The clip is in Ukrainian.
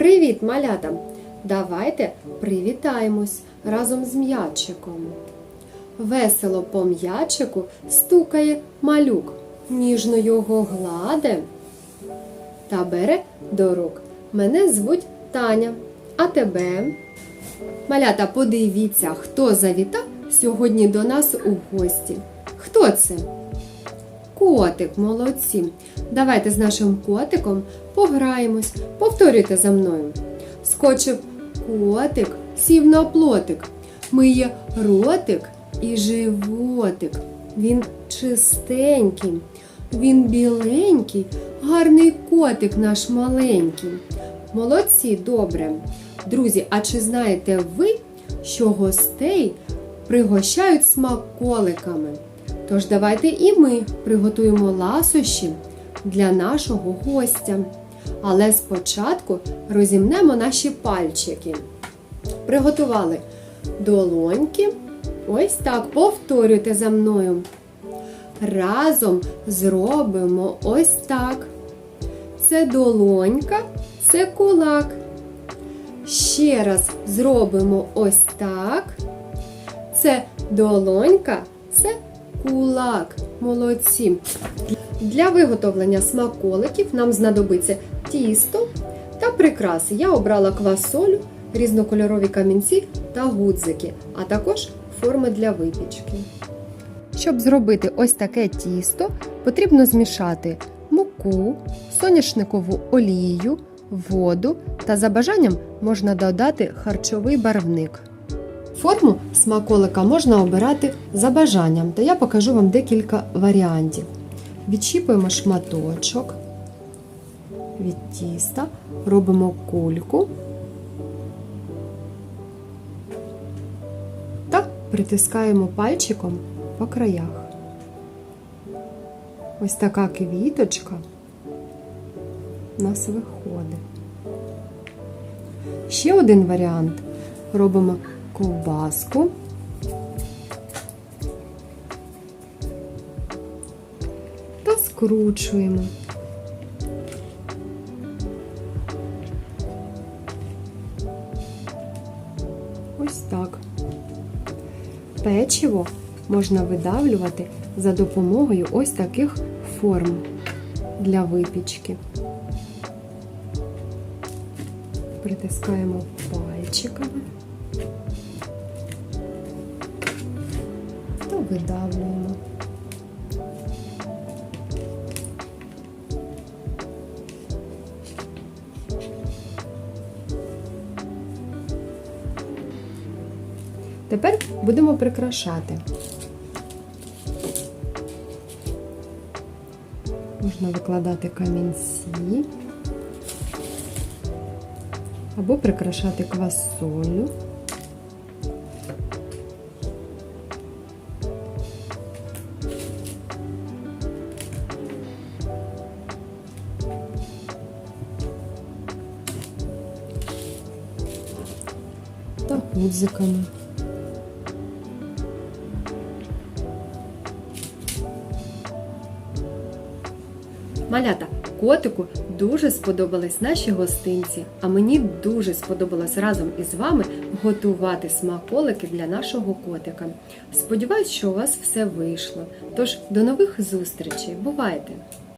Привіт, малята! Давайте привітаємось разом з м'ячиком. Весело по м'ячику стукає малюк, ніжно його гладе та бере до рук. Мене звуть Таня, а тебе? Малята, подивіться, хто завітав сьогодні до нас у гості. Хто це? Котик, молодці. Давайте з нашим котиком пограємось. Повторюйте за мною. Скочив котик, сів на плотик, миє ротик і животик. Він чистенький, він біленький, гарний котик наш маленький. Молодці, добре. Друзі, а чи знаєте ви, що гостей пригощають смаколиками? Тож давайте і ми приготуємо ласощі для нашого гостя. Але спочатку розімнемо наші пальчики. Приготували долоньки. Ось так, повторюйте за мною. Разом зробимо ось так. Це долонька, це кулак. Ще раз зробимо ось так. Це долонька, це кулак. Молодці. Для виготовлення смаколиків нам знадобиться тісто та прикраси. Я обрала квасолю, різнокольорові камінці та гудзики, а також форми для випічки. Щоб зробити ось таке тісто, потрібно змішати муку, соняшникову олію, воду та за бажанням можна додати харчовий барвник. Форму смаколика можна обирати за бажанням, та я покажу вам декілька варіантів. Відчіпуємо шматочок від тіста, робимо кульку та притискаємо пальчиком по краях. Ось така квіточка у нас виходить. Ще один варіант. Робимо ковбаску. Та скручуємо. Ось так. Печиво можна видавлювати за допомогою ось таких форм для випічки. Притискаємо пальчиками видавлюємо. Тепер будемо прикрашати. Можна викладати камінці або прикрашати квасолю. Гудзиками. Малята, котику дуже сподобались наші гостинці, а мені дуже сподобалось разом із вами готувати смаколики для нашого котика. Сподіваюсь, що у вас все вийшло. Тож до нових зустрічей. Бувайте!